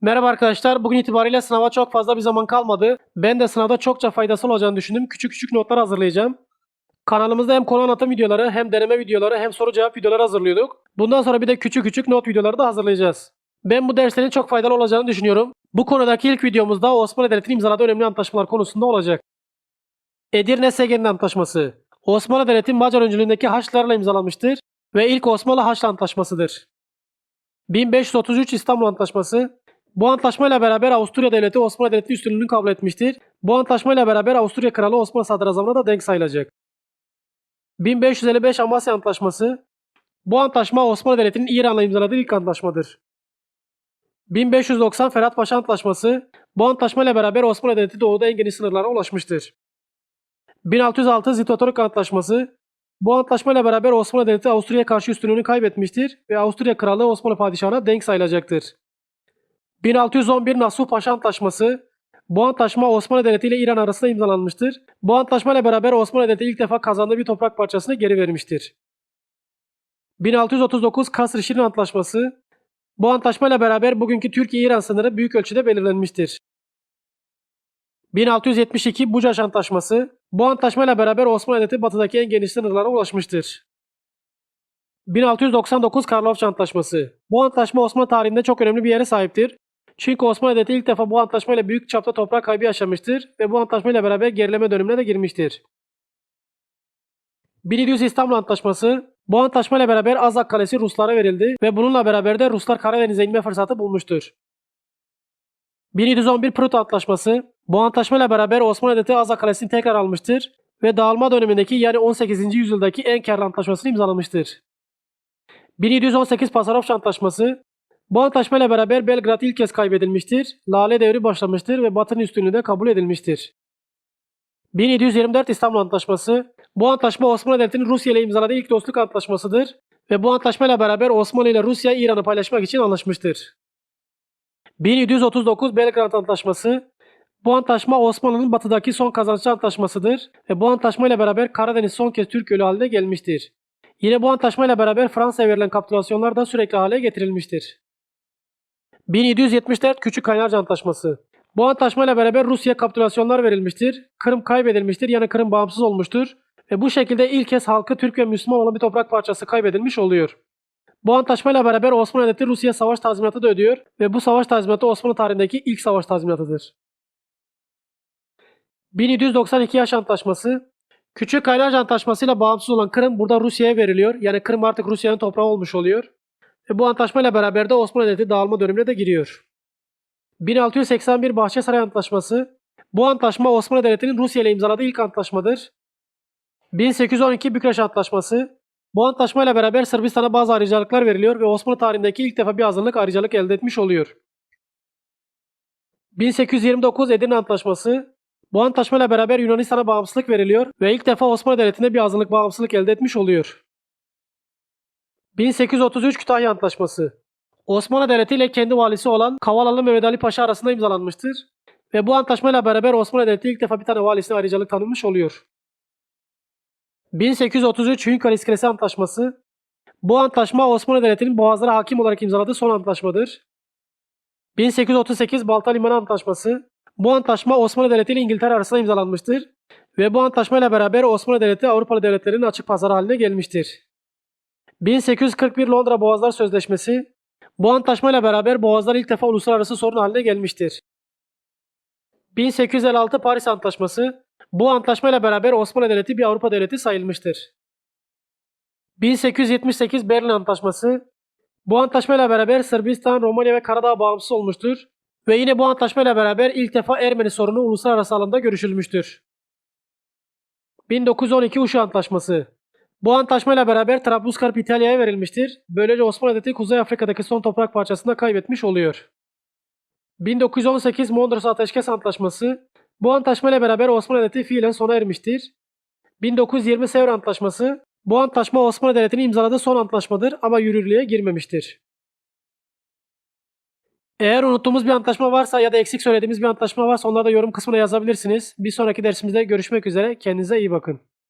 Merhaba arkadaşlar. Bugün itibariyle sınava çok fazla bir zaman kalmadı. Ben de sınavda çokça faydası olacağını düşündüm. Küçük küçük notlar hazırlayacağım. Kanalımızda hem konu anlatım videoları, hem deneme videoları, hem soru cevap videoları hazırlıyorduk. Bundan sonra bir de küçük küçük not videoları da hazırlayacağız. Ben bu derslerin çok faydalı olacağını düşünüyorum. Bu konudaki ilk videomuzda Osmanlı Devleti'nin imzaladığı önemli antlaşmalar konusunda olacak. Edirne Segenin Antlaşması Osmanlı Devleti Macar öncülüğündeki Haçlılarla imzalanmıştır ve ilk Osmanlı Haçlı Antlaşmasıdır. 1533 İstanbul Antlaşması bu antlaşmayla beraber Avusturya Devleti Osmanlı Devleti üstünlüğünü kabul etmiştir. Bu antlaşmayla beraber Avusturya Kralı Osmanlı Sadrazamı'na da denk sayılacak. 1555 Amasya Antlaşması Bu antlaşma Osmanlı Devleti'nin İran'la imzaladığı ilk antlaşmadır. 1590 Ferhat Paşa Antlaşması Bu antlaşmayla beraber Osmanlı Devleti doğuda en geniş sınırlara ulaşmıştır. 1606 Zitotoruk Antlaşması bu antlaşmayla beraber Osmanlı Devleti Avusturya'ya karşı üstünlüğünü kaybetmiştir ve Avusturya Kralı Osmanlı Padişahı'na denk sayılacaktır. 1611 Nasuh Paşa Antlaşması bu antlaşma Osmanlı Devleti ile İran arasında imzalanmıştır. Bu antlaşmayla beraber Osmanlı Devleti ilk defa kazandığı bir toprak parçasını geri vermiştir. 1639 Kasr Şirin Antlaşması bu antlaşmayla beraber bugünkü Türkiye-İran sınırı büyük ölçüde belirlenmiştir. 1672 Bucaş Antlaşması bu antlaşmayla beraber Osmanlı Devleti batıdaki en geniş sınırlara ulaşmıştır. 1699 Karlofça Antlaşması bu antlaşma Osmanlı tarihinde çok önemli bir yere sahiptir. Çünkü Osmanlı Devleti ilk defa bu antlaşmayla büyük çapta toprak kaybı yaşamıştır ve bu antlaşmayla beraber gerileme dönemine de girmiştir. 1700 İstanbul Antlaşması bu antlaşmayla beraber Azak Kalesi Ruslara verildi ve bununla beraber de Ruslar Karadeniz'e inme fırsatı bulmuştur. 1711 Prut Antlaşması bu antlaşmayla beraber Osmanlı Devleti Azak Kalesi'ni tekrar almıştır ve dağılma dönemindeki yani 18. yüzyıldaki en karlı antlaşmasını imzalamıştır. 1718 Pasarofça Antlaşması bu antlaşmayla beraber Belgrad ilk kez kaybedilmiştir, Lale devri başlamıştır ve Batı'nın üstünlüğü de kabul edilmiştir. 1724 İstanbul Antlaşması bu antlaşma Osmanlı Devleti'nin Rusya ile imzaladığı ilk dostluk antlaşmasıdır ve bu antlaşmayla beraber Osmanlı ile Rusya İran'ı paylaşmak için anlaşmıştır. 1739 Belgrad Antlaşması bu antlaşma Osmanlı'nın batıdaki son kazançlı antlaşmasıdır ve bu antlaşmayla beraber Karadeniz son kez Türk Gölü haline gelmiştir. Yine bu antlaşmayla beraber Fransa'ya verilen kapitülasyonlar da sürekli hale getirilmiştir. 1774 Küçük Kaynarca Antlaşması Bu antlaşmayla beraber Rusya kapitülasyonlar verilmiştir. Kırım kaybedilmiştir yani Kırım bağımsız olmuştur. Ve bu şekilde ilk kez halkı Türk ve Müslüman olan bir toprak parçası kaybedilmiş oluyor. Bu antlaşmayla beraber Osmanlı Devleti Rusya savaş tazminatı da ödüyor ve bu savaş tazminatı Osmanlı tarihindeki ilk savaş tazminatıdır. 1792 Yaş Antlaşması Küçük Kaynarca Antlaşması ile bağımsız olan Kırım burada Rusya'ya veriliyor. Yani Kırım artık Rusya'nın toprağı olmuş oluyor. Bu antlaşmayla beraber de Osmanlı Devleti dağılma dönemine de giriyor. 1681 Bahçesaray Antlaşması Bu antlaşma Osmanlı Devleti'nin Rusya ile imzaladığı ilk antlaşmadır. 1812 Bükreş Antlaşması Bu antlaşmayla beraber Sırbistan'a bazı ayrıcalıklar veriliyor ve Osmanlı tarihindeki ilk defa bir azınlık ayrıcalık elde etmiş oluyor. 1829 Edirne Antlaşması bu antlaşmayla beraber Yunanistan'a bağımsızlık veriliyor ve ilk defa Osmanlı Devleti'nde bir azınlık bağımsızlık elde etmiş oluyor. 1833 Kütahya Antlaşması Osmanlı Devleti ile kendi valisi olan Kavalalı Mehmet Ali Paşa arasında imzalanmıştır ve bu antlaşmayla beraber Osmanlı Devleti ilk defa bir tane valisine ayrıcalık tanınmış oluyor. 1833 Hünkar İskelesi Antlaşması Bu antlaşma Osmanlı Devleti'nin boğazlara hakim olarak imzaladığı son antlaşmadır. 1838 Balta Limanı Antlaşması Bu antlaşma Osmanlı Devleti ile İngiltere arasında imzalanmıştır ve bu antlaşmayla beraber Osmanlı Devleti Avrupalı devletlerin açık pazarı haline gelmiştir. 1841 Londra Boğazlar Sözleşmesi bu antlaşmayla beraber boğazlar ilk defa uluslararası sorun haline gelmiştir. 1856 Paris Antlaşması bu antlaşmayla beraber Osmanlı Devleti bir Avrupa devleti sayılmıştır. 1878 Berlin Antlaşması bu antlaşmayla beraber Sırbistan, Romanya ve Karadağ bağımsız olmuştur ve yine bu antlaşmayla beraber ilk defa Ermeni sorunu uluslararası alanda görüşülmüştür. 1912 Uşu Antlaşması bu antlaşmayla beraber Trablusgarp İtalya'ya verilmiştir. Böylece Osmanlı Devleti Kuzey Afrika'daki son toprak parçasını da kaybetmiş oluyor. 1918 Mondros Ateşkes Antlaşması Bu antlaşmayla beraber Osmanlı Devleti fiilen sona ermiştir. 1920 Sevr Antlaşması Bu antlaşma Osmanlı Devleti'nin imzaladığı son antlaşmadır ama yürürlüğe girmemiştir. Eğer unuttuğumuz bir antlaşma varsa ya da eksik söylediğimiz bir antlaşma varsa onları da yorum kısmına yazabilirsiniz. Bir sonraki dersimizde görüşmek üzere. Kendinize iyi bakın.